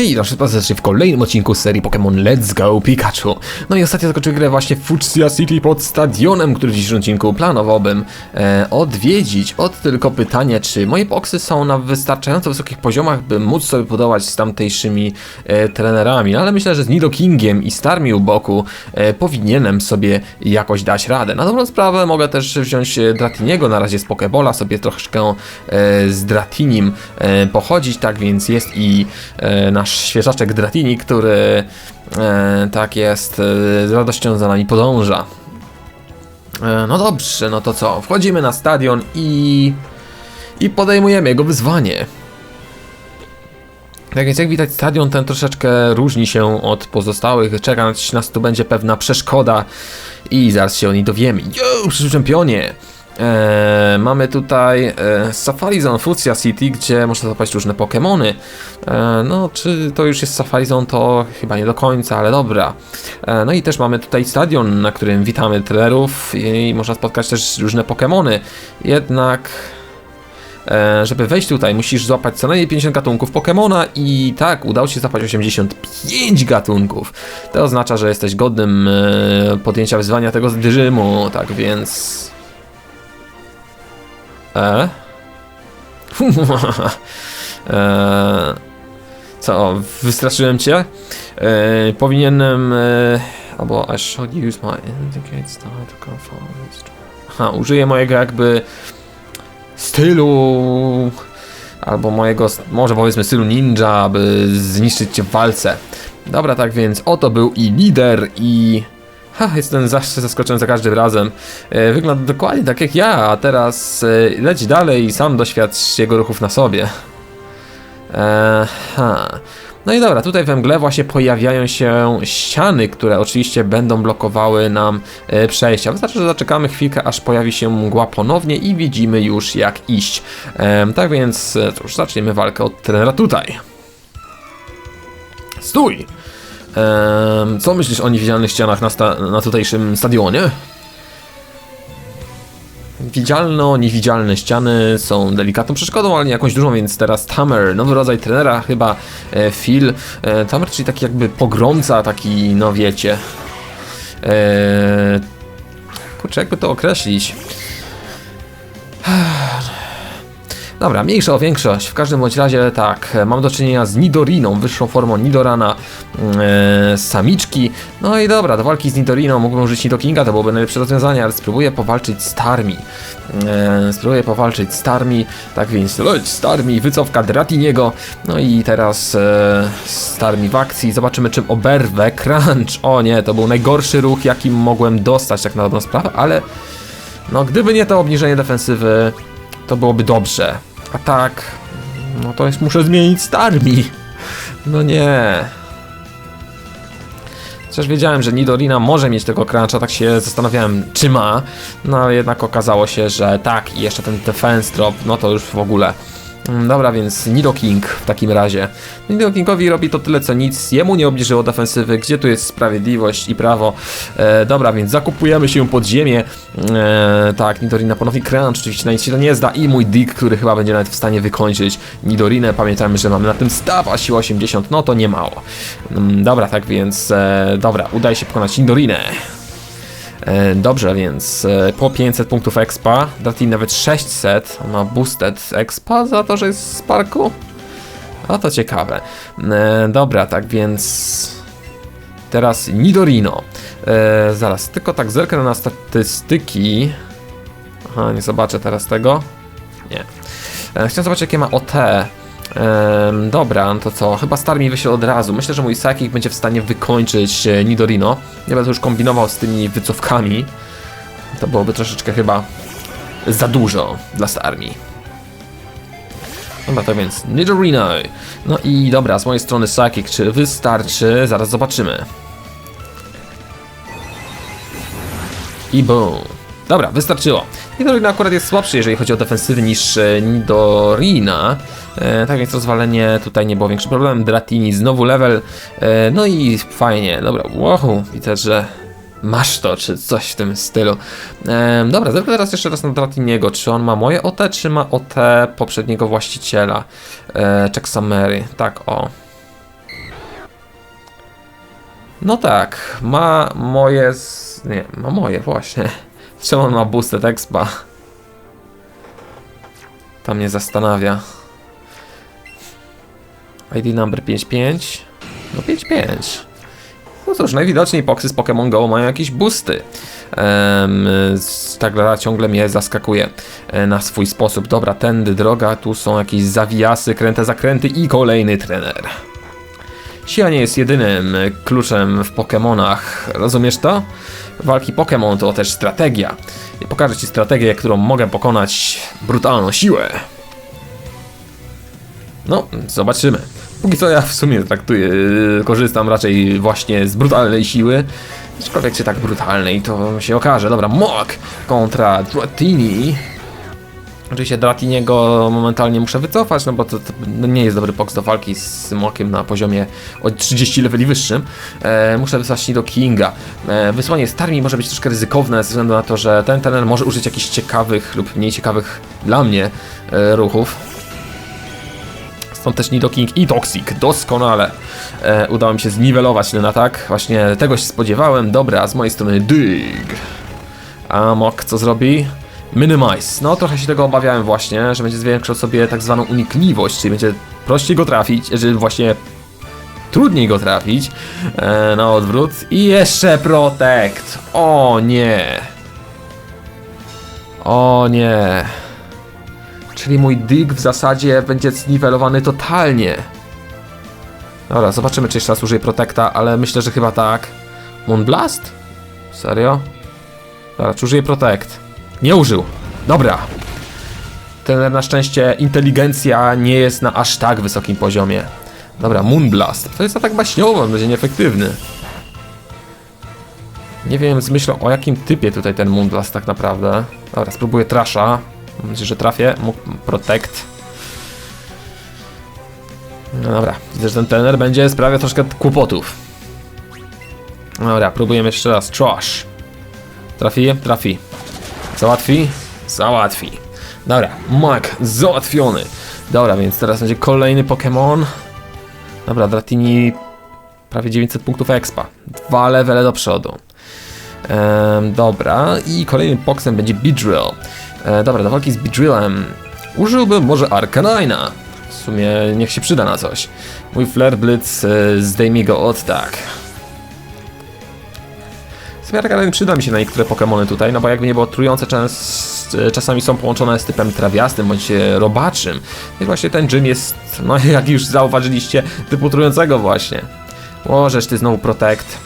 Hej, nasz serdecznie w kolejnym odcinku serii Pokémon Let's Go Pikachu. No i ostatnio zakończyłem grę właśnie w Fuchsia City pod stadionem, który w dzisiejszym odcinku planowałbym e, odwiedzić. Od tylko pytanie, czy moje boksy są na wystarczająco wysokich poziomach, by móc sobie podołać z tamtejszymi e, trenerami. No, ale myślę, że z Nidokingiem i Starmi u boku e, powinienem sobie jakoś dać radę. Na dobrą sprawę mogę też wziąć e, Dratiniego na razie z Pokebola, sobie troszeczkę e, z Dratinim e, pochodzić, tak więc jest i e, nasz świeżaczek Dratini, który e, tak jest, e, z radością za nami podąża. E, no dobrze, no to co? Wchodzimy na stadion i. i podejmujemy jego wyzwanie. Tak więc jak widać stadion ten troszeczkę różni się od pozostałych, czekać nas tu będzie pewna przeszkoda i zaraz się o niej dowiemy. Yo, przyszły czempionie! Eee, mamy tutaj e, Safari Zone Fuchsia City, gdzie można zapaść różne Pokémony. E, no, czy to już jest Safari Zone, to chyba nie do końca, ale dobra. E, no i też mamy tutaj stadion, na którym witamy trenerów i można spotkać też różne Pokémony. Jednak... E, żeby wejść tutaj, musisz złapać co najmniej 50 gatunków Pokemona i tak, udało się złapać 85 gatunków. To oznacza, że jesteś godnym e, podjęcia wyzwania tego zdyżymu, tak więc... E? e co, wystraszyłem cię? E, powinienem... E, albo I should use my indicate style to confirm. Ha, użyję mojego jakby stylu albo mojego, może powiedzmy stylu ninja, aby zniszczyć cię w walce. Dobra, tak więc oto był i lider i... Ha, jestem zawsze zaskoczony za każdym razem. E, wygląda dokładnie tak jak ja, a teraz e, leć dalej i sam doświadcz jego ruchów na sobie. E, ha. No i dobra, tutaj we mgle właśnie pojawiają się ściany, które oczywiście będą blokowały nam e, przejścia. Wystarczy, że zaczekamy chwilkę, aż pojawi się mgła ponownie i widzimy już jak iść. E, tak więc, e, cóż, zaczniemy walkę od trenera tutaj. Stój! Co myślisz o niewidzialnych ścianach na, sta na tutejszym stadionie? Widzialno-niewidzialne ściany są delikatną przeszkodą, ale nie jakąś dużą, więc teraz Tamer, nowy rodzaj trenera, chyba e, Phil. E, Tamer, czyli taki jakby pogromca, taki, no wiecie. E, kurczę, jakby to określić. Dobra, mniejsza o większość. W każdym bądź razie tak, mam do czynienia z Nidoriną, wyższą formą Nidorana e, samiczki. No i dobra, do walki z Nidoriną mógłbym użyć Nidokinga, to byłoby najlepsze rozwiązanie, ale spróbuję powalczyć z Tarmi. E, spróbuję powalczyć z Tarmi, tak więc leć Starmi, wycofka Dratiniego. No i teraz e, Starmi w akcji. Zobaczymy czym oberwę. Crunch! O nie, to był najgorszy ruch, jakim mogłem dostać tak na dobrą sprawę, ale no gdyby nie to obniżenie defensywy, to byłoby dobrze. A tak, no to jest, muszę zmienić Starmi. No nie. Chociaż wiedziałem, że Nidorina może mieć tego cruncha, tak się zastanawiałem, czy ma. No ale jednak okazało się, że tak i jeszcze ten defense drop, no to już w ogóle. Mm, Dobra, więc Nido King w takim razie. Nido Kingowi robi to tyle co nic, jemu nie obniżyło defensywy, gdzie tu jest sprawiedliwość i prawo. E, dobra, więc zakupujemy się pod ziemię. E, tak, Nidorina ponownie crunch, oczywiście na nic się to nie zda i mój Dick, który chyba będzie nawet w stanie wykończyć Nidorinę. Pamiętajmy, że mamy na tym staw, a siła 80, no to nie mało. Mm, Dobra, tak więc, e, dobra, udaje się pokonać Nidorinę. E, Dobrze, więc e, po 500 punktów expa, Dratin nawet 600, on ma boosted expa za to, że jest z parku. A to ciekawe. E, Dobra, tak więc teraz Nidorino. Zaraz, tylko tak zerknę na statystyki. Aha, nie zobaczę teraz tego. Nie. Chciałem zobaczyć jakie ma OT. Ehm, dobra, no to co? Chyba Star mi wyśle od razu. Myślę, że mój Psychic będzie w stanie wykończyć e, Nidorino. Nie będę już kombinował z tymi wycofkami. To byłoby troszeczkę chyba za dużo dla Starmi. Dobra, tak więc Nidorino. No i dobra, z mojej strony Psychic, czy wystarczy? Zaraz zobaczymy. I boom. Dobra, wystarczyło. Nidorina akurat jest słabszy, jeżeli chodzi o defensywy, niż e, Nidorina. E, tak więc rozwalenie tutaj nie było większym problemem. Dratini znowu level. E, no i fajnie. Dobra, wow, widzę, że masz to, czy coś w tym stylu. E, dobra, zerknę teraz jeszcze raz na Dratiniego. Czy on ma moje OT, czy ma OT poprzedniego właściciela? E, Summary. Tak, o. No tak, ma moje... Z... Nie, ma moje właśnie. Czemu on ma boosted expa? To mnie zastanawia. ID number 55. No 55. No cóż, najwidoczniej poksy z Pokémon Go mają jakieś boosty. Em, z- ta ciągle mnie zaskakuje e, na swój sposób. Dobra, tędy droga, tu są jakieś zawijasy, kręte zakręty i kolejny trener. Siła nie jest jedynym kluczem w Pokémonach, rozumiesz to? Walki Pokémon to też strategia. I pokażę Ci strategię, którą mogę pokonać brutalną siłę. No, zobaczymy. Póki co ja w sumie traktuję, yy, korzystam raczej właśnie z brutalnej siły. Aczkolwiek czy tak brutalnej, to się okaże. Dobra, Mok kontra Dratini. Oczywiście Dratiniego momentalnie muszę wycofać, no bo to, to nie jest dobry box do walki z Mokiem na poziomie o 30 leveli wyższym. E, muszę wysłać do Kinga. E, wysłanie Starmi może być troszkę ryzykowne ze względu na to, że ten trener może użyć jakichś ciekawych lub mniej ciekawych dla mnie e, ruchów. Stąd też Nidoking i Toxic. Doskonale. E, udało mi się zniwelować ten atak. Właśnie tego się spodziewałem. Dobra, z mojej strony Dig. A Mok co zrobi? Minimize. No trochę się tego obawiałem właśnie, że będzie zwiększał sobie tak zwaną unikliwość, czyli będzie prościej go trafić, że właśnie trudniej go trafić e, na odwrót. I jeszcze Protect. O nie. O nie. Czyli mój dig w zasadzie będzie zniwelowany totalnie. Dobra, zobaczymy czy jeszcze raz użyję Protecta, ale myślę, że chyba tak. Moonblast? Serio? Dobra, czy użyję Protect? Nie użył. Dobra. Ten na szczęście inteligencja nie jest na aż tak wysokim poziomie. Dobra, Moonblast. To jest atak baśniowy, on będzie nieefektywny. Nie wiem, z myślą o jakim typie tutaj ten Moonblast tak naprawdę. Dobra, spróbuję Trasha. Mam nadzieję, że trafię. Protect. No dobra, widzę, że ten trener będzie sprawiał troszkę kłopotów. Dobra, próbujemy jeszcze raz. Trash. Trafi? Trafi. Załatwi? Załatwi. Dobra, Mak załatwiony. Dobra, więc teraz będzie kolejny Pokémon. Dobra, Dratini prawie 900 punktów expa. Dwa levele do przodu. Em, dobra, i kolejnym poksem będzie Beedrill. E, dobra, do walki z Beedrillem użyłbym może Arcanina. W sumie niech się przyda na coś. Mój Flare Blitz e, zdejmie go od tak. Arcanine przyda mi się na niektóre Pokémony tutaj, no bo jakby nie było trujące, czas, e, czasami są połączone z typem trawiastym bądź e, robaczym. I właśnie ten gym jest, no jak już zauważyliście, typu trującego właśnie. Łożesz ty znowu Protect.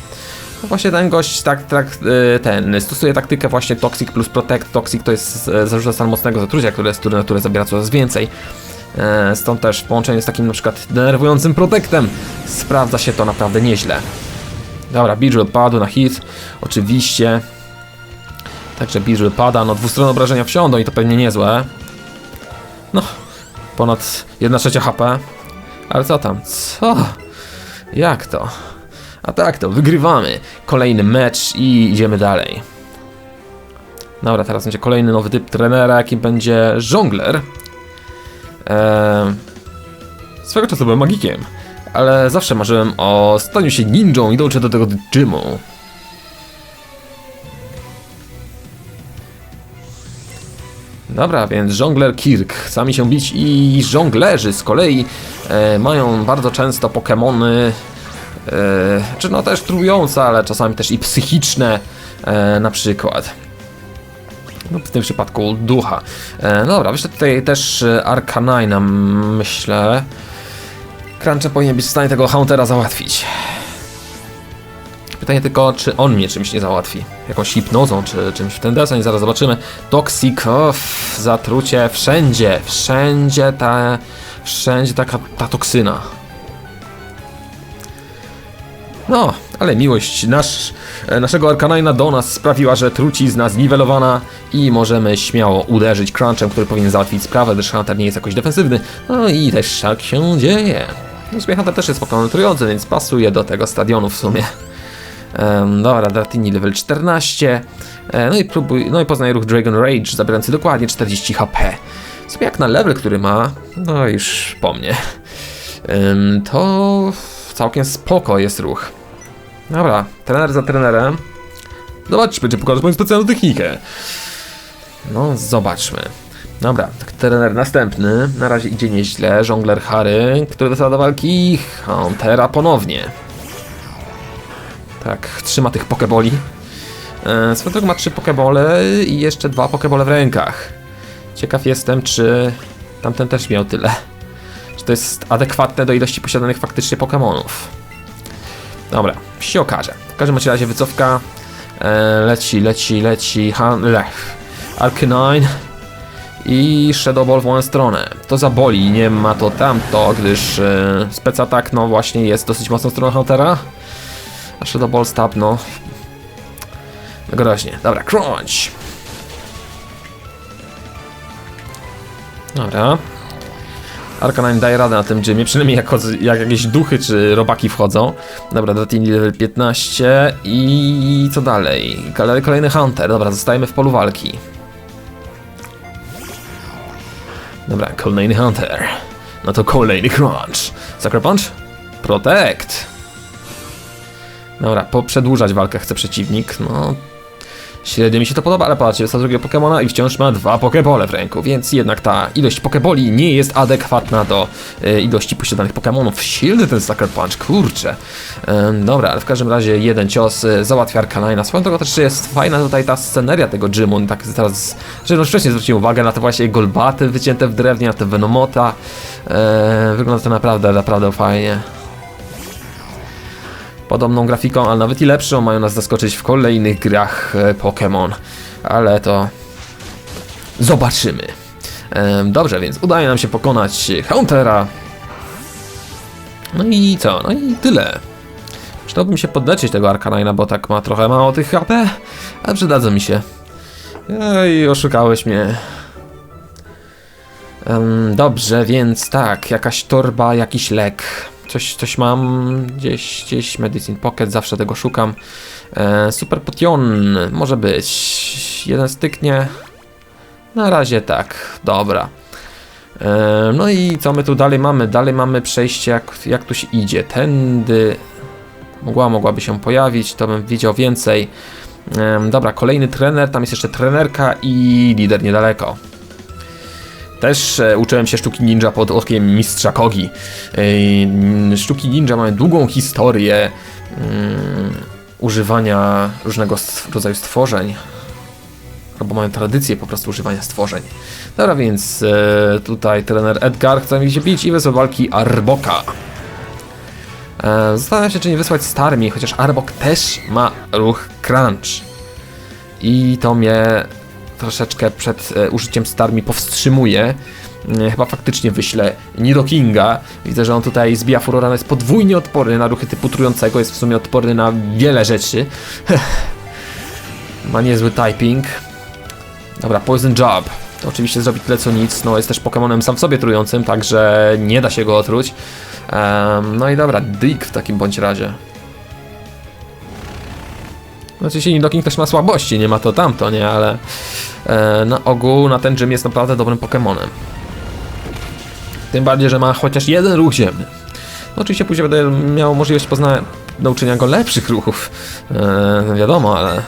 No właśnie ten gość tak, tak y, ten stosuje taktykę właśnie Toxic plus Protect. Toxic to jest e, zarzuta stan mocnego zatrucia, które z na turę zabiera coraz więcej. E, Stąd też w połączeniu z takim na przykład denerwującym Protectem sprawdza się to naprawdę nieźle. Dobra, Beedrill padł na hit, oczywiście. Także Beedrill pada, no dwustronne obrażenia wsiądą i to pewnie niezłe. No, ponad 1 trzecia HP. Ale co tam, co? Jak to? A tak to, wygrywamy. Kolejny mecz i idziemy dalej. Dobra, teraz będzie kolejny nowy typ trenera, jakim będzie żongler. Eee, swego czasu byłem magikiem, ale zawsze marzyłem o staniu się ninją i dołączę do tego gymu. Dobra, więc żongler Kirk, sami się bić i żonglerzy z kolei e, mają bardzo często Pokemony E, czy no też trujące, ale czasami też i psychiczne e, na przykład. No, w tym przypadku ducha. E, no dobra, myślę tutaj też e, Arcanina, myślę. Cruncher powinien być w stanie tego Huntera załatwić. Pytanie tylko, czy on mnie czymś nie załatwi. Jakąś hipnozą, czy czymś w ten deseń, zaraz zobaczymy. Toxic, off, zatrucie, wszędzie, wszędzie ta, wszędzie taka ta toksyna. No, ale miłość nasz, naszego Arkanina do nas sprawiła, że trucizna zniwelowana i możemy śmiało uderzyć Crunchem, który powinien załatwić sprawę, gdyż Hunter nie jest jakoś defensywny. No i też tak się dzieje. Hunter też jest spokojny trujący, więc pasuje do tego stadionu w sumie. Um, dobra, Dratini level 14. E, no i próbuj, no i poznaj ruch Dragon Rage, zabierający dokładnie 40 HP. W jak na level, który ma, no już po mnie. Ym, to całkiem spoko jest ruch. Dobra, trener za trenerem. Zobaczmy, czy pokażesz moją specjalną technikę. No, zobaczmy. Dobra, tak, trener następny. Na razie idzie nieźle. Żongler Harry, który wysada do walki. Huntera ponownie. Tak, trzyma tych pokeboli. E, swoją drogą ma trzy pokebole i jeszcze dwa pokebole w rękach. Ciekaw jestem, czy tamten też miał tyle. Czy to jest adekwatne do ilości posiadanych faktycznie pokemonów. Dobra, się okaże. W każdym razie wycofka. E, leci, leci, leci. Han, lech. Arcanine. I Shadow Ball w moją stronę. To zaboli, nie ma to tamto, gdyż e, spec atak no właśnie jest dosyć mocną stroną Huntera. A Shadow Ball stab no... Groźnie. Dobra, crunch. Dobra. Arcanine daje radę na tym gymie, przynajmniej jak, jak jakieś duchy czy robaki wchodzą. Dobra, Dratini level 15 i co dalej? Kole- Kolejny Hunter, dobra, zostajemy w polu walki. Dobra, kolejny Hunter. No to kolejny Crunch. Sucker Punch? Protect. Dobra, poprzedłużać walkę chce przeciwnik, no... Średnio mi się to podoba, ale patrzcie, jest drugiego Pokemona i wciąż ma dwa Pokebole w ręku, więc jednak ta ilość Pokeboli nie jest adekwatna do e, ilości posiadanych Pokemonów. Silny ten Sucker Punch, kurczę. Em, dobra, ale w każdym razie jeden cios e, załatwia Arcanina. Swoją drogą też jest fajna tutaj ta sceneria tego gymu, tak teraz, że już wcześniej zwróciłem uwagę na te właśnie golbaty wycięte w drewnie, na te Venomota. E, wygląda to naprawdę, naprawdę fajnie podobną grafiką, ale nawet i lepszą, mają nas zaskoczyć w kolejnych grach e, Pokémon. Ale to zobaczymy. Dobrze, więc udaje nam się pokonać Huntera. No i co? No i tyle. Przydałbym się podleczyć tego Arcanina, bo tak ma trochę mało tych HP, ale przydadzą mi się. Ej, oszukałeś mnie. Em, dobrze, więc tak, jakaś torba, jakiś lek. Coś, coś mam gdzieś, gdzieś Medicine Pocket, zawsze tego szukam. E, super Potion, może być. Jeden styknie. Na razie tak, dobra. E, no i co my tu dalej mamy? Dalej mamy przejście, jak, jak tu się idzie. Tędy mogła, mogłaby się pojawić, to bym widział więcej. Em, dobra, kolejny trener, tam jest jeszcze trenerka i lider niedaleko. Też e, uczyłem się sztuki ninja pod okiem mistrza Kogi. Mm, Sztuki ninja mają długą historię mm, używania różnego rodzaju stworzeń. Albo mają tradycję po prostu używania stworzeń. Dobra, więc e, tutaj trener Edgar chce mi się bić i wysłał walki Arboka. E, Zastanawiam się, czy nie wysłać Starmi, chociaż Arbok też ma ruch Crunch. I to mnie troszeczkę przed e, użyciem Starmi powstrzymuje. E, Chyba faktycznie wyślę Nidokinga. Widzę, że on tutaj zbija furora, jest podwójnie odporny na ruchy typu trującego, jest w sumie odporny na wiele rzeczy. Ma niezły typing. Dobra, Poison Job. To oczywiście zrobi tyle co nic. No jest też Pokemonem sam w sobie trującym, także nie da się go otruć. Em, no i dobra, Dick w takim bądź razie. Oczywiście Nidoking też ma słabości, nie ma to tamto, nie, ale e, na ogół na ten gym jest naprawdę dobrym Pokemonem. Tym bardziej, że ma chociaż jeden ruch ziemny. No oczywiście później będę miał możliwość poznania, nauczenia go lepszych ruchów. E, wiadomo, ale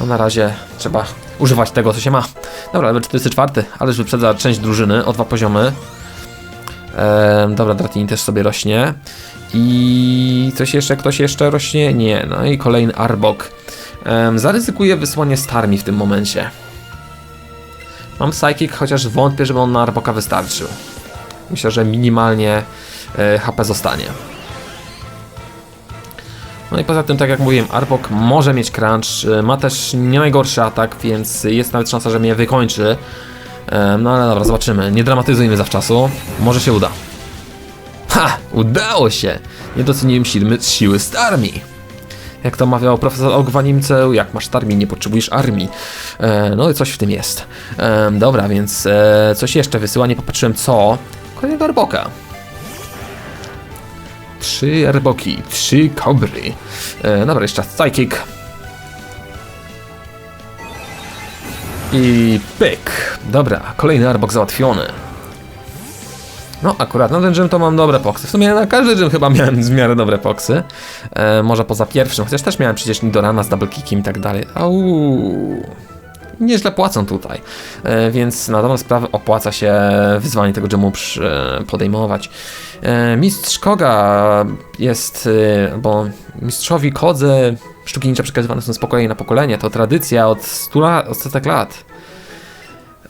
no na razie trzeba używać tego, co się ma. Dobra, level 44, ależ wyprzedza część drużyny o dwa poziomy. E, dobra, Dratini też sobie rośnie. I coś jeszcze, ktoś jeszcze rośnie? Nie, no i kolejny Arbok. Zaryzykuję wysłanie Starmi w tym momencie. Mam Psychic, chociaż wątpię, żeby on na Arboka wystarczył. Myślę, że minimalnie e, HP zostanie. No i poza tym, tak jak mówiłem, Arbok może mieć crunch, e, ma też nie najgorszy atak, więc jest nawet szansa, że mnie wykończy. No ale dobra, zobaczymy. Nie dramatyzujmy zawczasu. Może się uda. Ha! Udało się! Nie doceniłem siły, siły Starmi. Jak to mawiał profesor Ogwanimceł, jak masz Starmi, nie potrzebujesz armii. E, no i coś w tym jest. E, dobra, więc e, coś jeszcze wysyła, nie popatrzyłem co. Kolejnego Arboka. Trzy Arboki, trzy Kobry. E, dobra, jeszcze Psychic. I pyk. Dobra, kolejny Arbok załatwiony. No, akurat na ten gym to mam dobre poksy. W sumie na każdy gym chyba miałem w miarę dobre poksy. E, może poza pierwszym, chociaż też miałem przecież Nidorana z double kickiem i tak dalej. Au. Nieźle płacą tutaj, e, więc na dobrą sprawę opłaca się wyzwanie tego gymu przy, e, podejmować. E, mistrz Koga jest, e, bo mistrzowi Kodze sztuki ninja przekazywane są z pokolenia na pokolenie. To tradycja od 100 lat, od setek lat.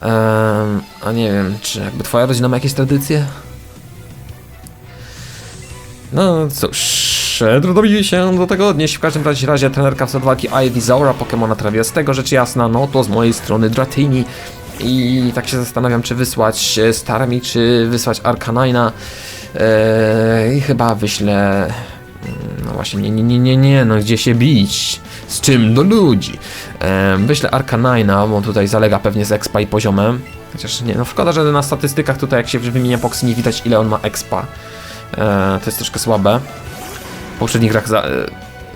Em, a nie wiem, czy jakby twoja rodzina ma jakieś tradycje? No cóż, trudno mi się do tego odnieść. W każdym razie, trenerka w walki Ivysaura, Pokemona trawiastego, rzecz jasna, no to z mojej strony Dratini. I tak się zastanawiam, czy wysłać e, Starmi, czy wysłać Arcanina. Eee, I chyba wyślę... No właśnie, nie, nie, nie, nie, nie, no gdzie się bić? Z czym do ludzi? Eee, wyślę Arcanina, bo tutaj zalega pewnie z expa i poziomem. Chociaż nie, no szkoda, że na statystykach tutaj jak się wymienia Poxy nie widać ile on ma expa. Eee, to jest troszkę słabe. W poprzednich grach, za, e,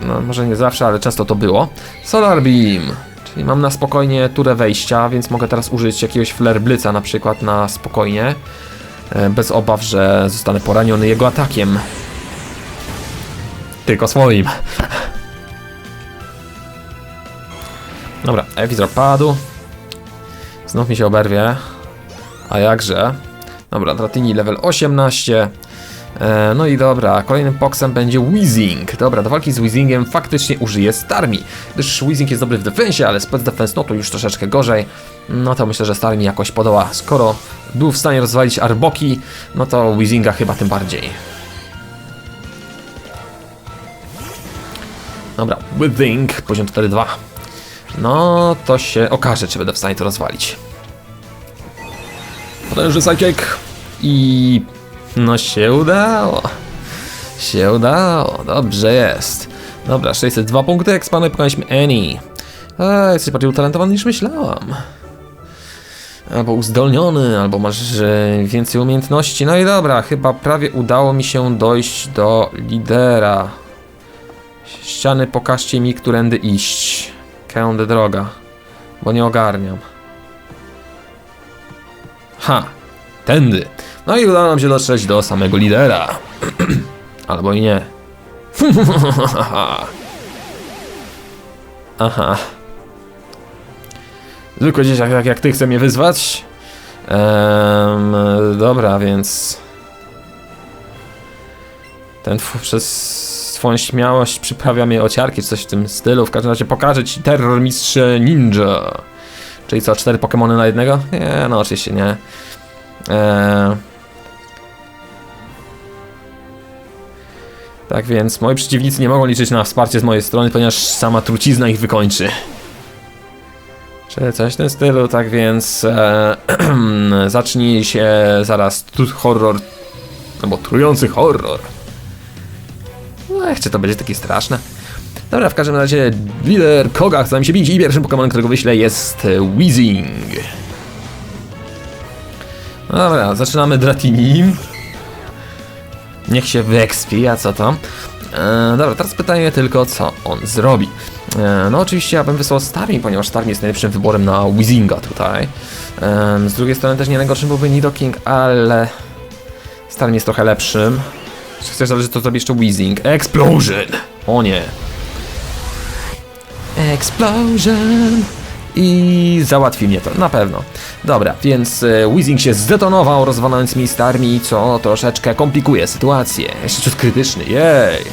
no może nie zawsze, ale często to było. Solar Beam, czyli mam na spokojnie turę wejścia, więc mogę teraz użyć jakiegoś Flare Blitza na przykład na spokojnie. E, Bez obaw, że zostanę poraniony jego atakiem. Tylko swoim. Dobra, Ewizor padł. Znów mi się oberwie. A jakże? Dobra, Dratini level 18. E, no i dobra, kolejnym poksem będzie Weezing. Dobra, do walki z Weezingiem faktycznie użyję Starmi, gdyż Weezing jest dobry w defensie, ale spec defense no to już troszeczkę gorzej. No to myślę, że Starmi jakoś podoła. Skoro był w stanie rozwalić Arboki, no to Weezinga chyba tym bardziej. Dobra, Weezing, poziom 4-2. No to się okaże, czy będę w stanie to rozwalić. Potężny sidekick i no się udało. Się udało, dobrze jest. Dobra, 602 punkty, jak panem pokonaliśmy Annie. A, jesteś bardziej utalentowany niż myślałam. Albo uzdolniony, albo masz więcej umiejętności. No i dobra, chyba prawie udało mi się dojść do lidera. Ściany, pokażcie mi, którędy iść. Kędy droga, bo nie ogarniam. Ha, tędy. No i udało nam się dotrzeć do samego lidera. Albo i nie. Aha. Zwykły dzieciak jak, jak ty chce mnie wyzwać? Ehm, dobra, więc... Ten przez swoją śmiałość przyprawia mnie ociarki, coś w tym stylu. W każdym razie pokażę ci terror mistrze ninja. Czyli co, cztery Pokemony na jednego? Nie, no oczywiście nie. Eee... Tak więc moi przeciwnicy nie mogą liczyć na wsparcie z mojej strony, ponieważ sama trucizna ich wykończy. Czy coś w tym stylu, tak więc e, zacznij się zaraz horror, albo trujący horror. Jak czy to będzie takie straszne? Dobra, w każdym razie lider Koga chce mi się bić i pierwszym Pokemonem, którego wyślę jest Weezing. No Dobra, zaczynamy Dratinim. Niech się wyekspie, a co to? E, dobra, teraz pytanie tylko, co on zrobi. E, no oczywiście ja bym wysłał Starmie, ponieważ Starmie jest najlepszym wyborem na Weezinga tutaj. E, z drugiej strony też nie najgorszym byłby Nidoking, ale Starmie jest trochę lepszym. Chcesz, że to zrobi jeszcze Weezing? Explosion! O nie. Explosion! I załatwi mnie to, na pewno. Dobra, więc e, Weezing się zdetonował, rozwalając mi Starmi, co troszeczkę komplikuje sytuację. Jeszcze ciut krytyczny, jej!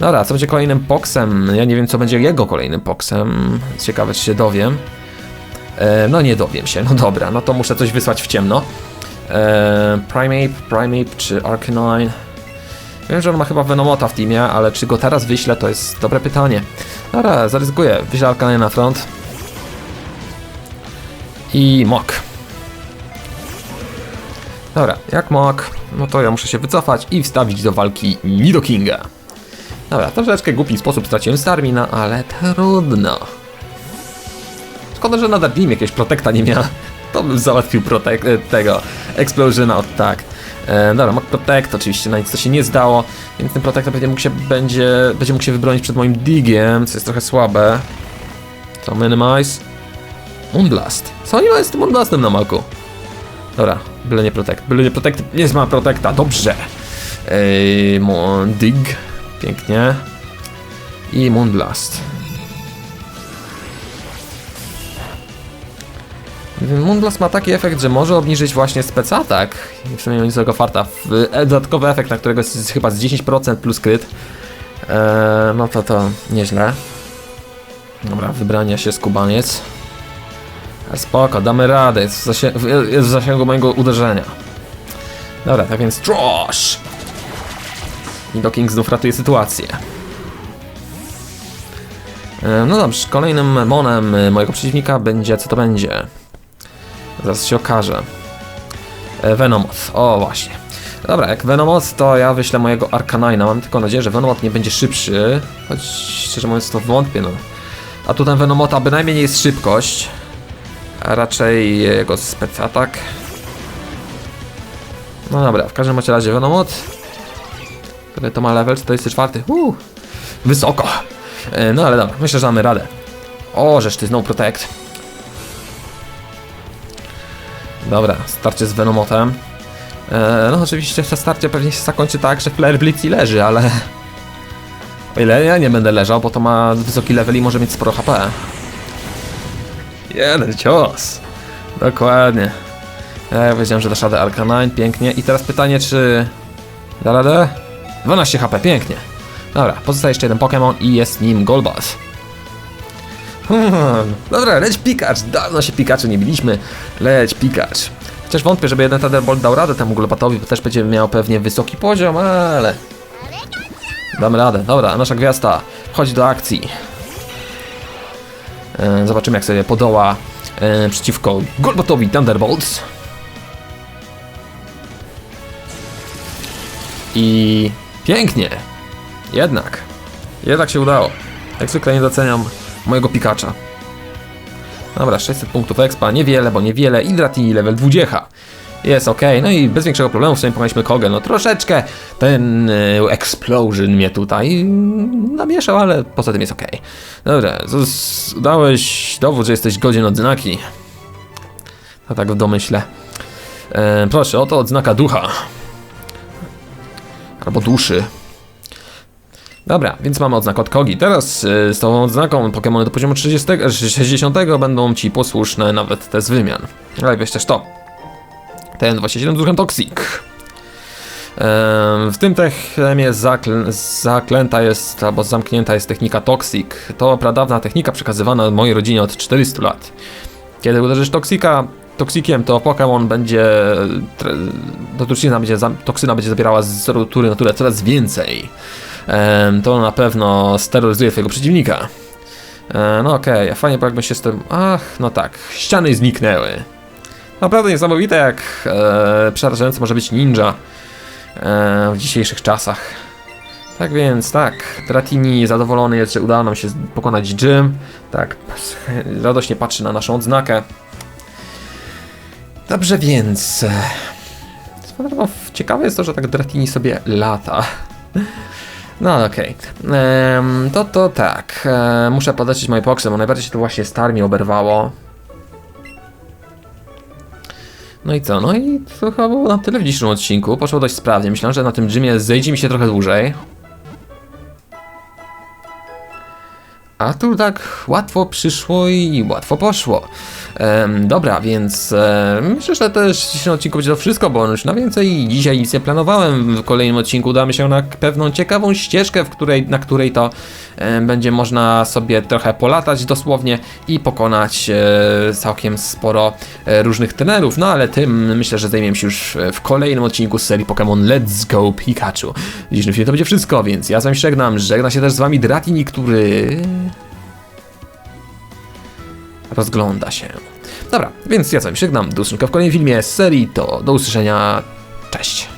Dobra, co będzie kolejnym poksem? Ja nie wiem, co będzie jego kolejnym poksem. Ciekawe, czy się dowiem. E, no nie dowiem się, no dobra, no to muszę coś wysłać w ciemno. E, Primeape, Primeape czy Arcanine? Wiem, że on ma chyba Venomota w teamie, ale czy go teraz wyślę, to jest dobre pytanie. Dobra, zaryzykuję. Wyślę Arcanine na front. I Mok. Dobra, jak Mok, no to ja muszę się wycofać i wstawić do walki Nidokinga. Dobra, troszeczkę głupi sposób straciłem Starmina, ale trudno. Szkoda, że nadal nim jakiegoś protekta nie miał. To bym załatwił protek e, tego Explosiona od tak. E, dobra, Mok Protect, oczywiście na nic to się nie zdało, więc ten Protector będzie mógł się, będzie, będzie mógł się wybronić przed moim Digiem, co jest trochę słabe. To Minimize. Moonblast. Co oni mają z tym Moonblastem na maku? Dobra, Byle nie protect, byle nie protect, nie ma protekta, dobrze. Ej, Dig, pięknie. I Moonblast. Moonblast ma taki efekt, że może obniżyć właśnie spec atak. I w sumie niezłego farta. E, Dodatkowy efekt, na którego jest chyba z 10% plus kryt. Eee, no to to nieźle. Dobra, wybrania się skubaniec. Ale Spoko, damy radę, jest w, zasie jest w zasięgu mojego uderzenia. Dobra, tak więc Trosh! I do King znów ratuje sytuację. E, No dobrze, kolejnym monem e, mojego przeciwnika będzie, co to będzie? Zaraz się okaże. E, Venomoth, o właśnie. Dobra, jak Venomoth, to ja wyślę mojego Arcanina. Mam tylko nadzieję, że Venomoth nie będzie szybszy. Choć szczerze mówiąc to wątpię, no. A tu ten Venomota bynajmniej nie jest szybkość. A raczej jego spec atak. No dobra, w każdym razie Venomoth. Który to ma level 44. Uuu, wysoko. E, No ale dobra, myślę, że damy radę. O, żeż ty znowu protect. Dobra, starcie z Venomotem. E, no oczywiście to starcie pewnie się zakończy tak, że Flare Blitzy leży, ale... O ile ja nie będę leżał, bo to ma wysoki level i może mieć sporo HP. Jeden cios. Dokładnie. Ja wiedziałem, że dasz Arcanine, pięknie. I teraz pytanie, czy... Da radę? 12 HP, pięknie. Dobra, pozostaje jeszcze jeden Pokémon i jest nim Golbas. Dobra, leć Pikachu. Dawno się Pikachu nie biliśmy. Leć Pikachu. Chociaż wątpię, żeby jeden Thunderbolt dał radę temu Golbatowi, bo też będzie miał pewnie wysoki poziom, ale... Damy radę. Dobra, nasza gwiazda wchodzi do akcji. E, zobaczymy, jak sobie podoła e, przeciwko Golbatowi Thunderbolts. I pięknie. Jednak. Jednak się udało. Jak zwykle nie doceniam mojego Pikacza. Dobra, 600 punktów expa, niewiele, bo niewiele. I level 20. Jest ok, no i bez większego problemu w sumie pokonaliśmy Kogel. No troszeczkę ten e, explosion mnie tutaj namieszał, ale poza tym jest ok. Dobra, dałeś dowód, że jesteś godzien odznaki. To tak w domyśle. E, proszę, oto odznaka ducha. Albo duszy. Dobra, więc mamy odznakę od Kogi. Teraz y, z tą odznaką Pokémony do poziomu 30, e, 60 będą ci posłuszne nawet te z wymian. Ale weź też to. Ten 27 z duchem Toxic. W tym techemie zaklę zaklęta jest, albo zamknięta jest technika Toxic. To pradawna technika przekazywana mojej rodzinie od 400 lat. Kiedy uderzysz Toxika, Toxikiem, to Pokémon będzie. To będzie, toksyna będzie zabierała z natury naturę coraz więcej. To na pewno steroryzuje twojego przeciwnika. E, no okej, a fajnie, bo jakby się z tym... Ach, no tak, ściany zniknęły. Naprawdę niesamowite, jak e, przerażający może być ninja e, w dzisiejszych czasach. Tak więc, tak, Dratini zadowolony jest, że udało nam się pokonać gym. Tak, radośnie patrzy na naszą odznakę. Dobrze więc... e, Ciekawe jest to, że tak Dratini sobie lata. No okej. Em, To to tak. E, muszę podleczyć moje poksy, bo najbardziej się to właśnie z Tarmi oberwało. No i co? No i to chyba było na tyle w dzisiejszym odcinku. Poszło dość sprawnie. Myślałem, że na tym gymie zejdzie mi się trochę dłużej. A tu tak łatwo przyszło i łatwo poszło. Em, dobra, więc e, myślę, że też w dzisiejszym odcinku będzie to wszystko, bo już na więcej dzisiaj nic nie planowałem. W kolejnym odcinku udamy się na pewną ciekawą ścieżkę, w której, na której to e, będzie można sobie trochę polatać dosłownie i pokonać e, całkiem sporo e, różnych trenerów. No ale tym myślę, że zajmiemy się już w kolejnym odcinku z serii Pokémon Let's Go Pikachu. W dzisiejszym filmie to będzie wszystko, więc ja z wami żegnam. Żegna się też z wami Dratini, który rozgląda się. Dobra, więc ja sobie żegnam, do usłyszenia w kolejnym filmie z serii, to do usłyszenia, cześć!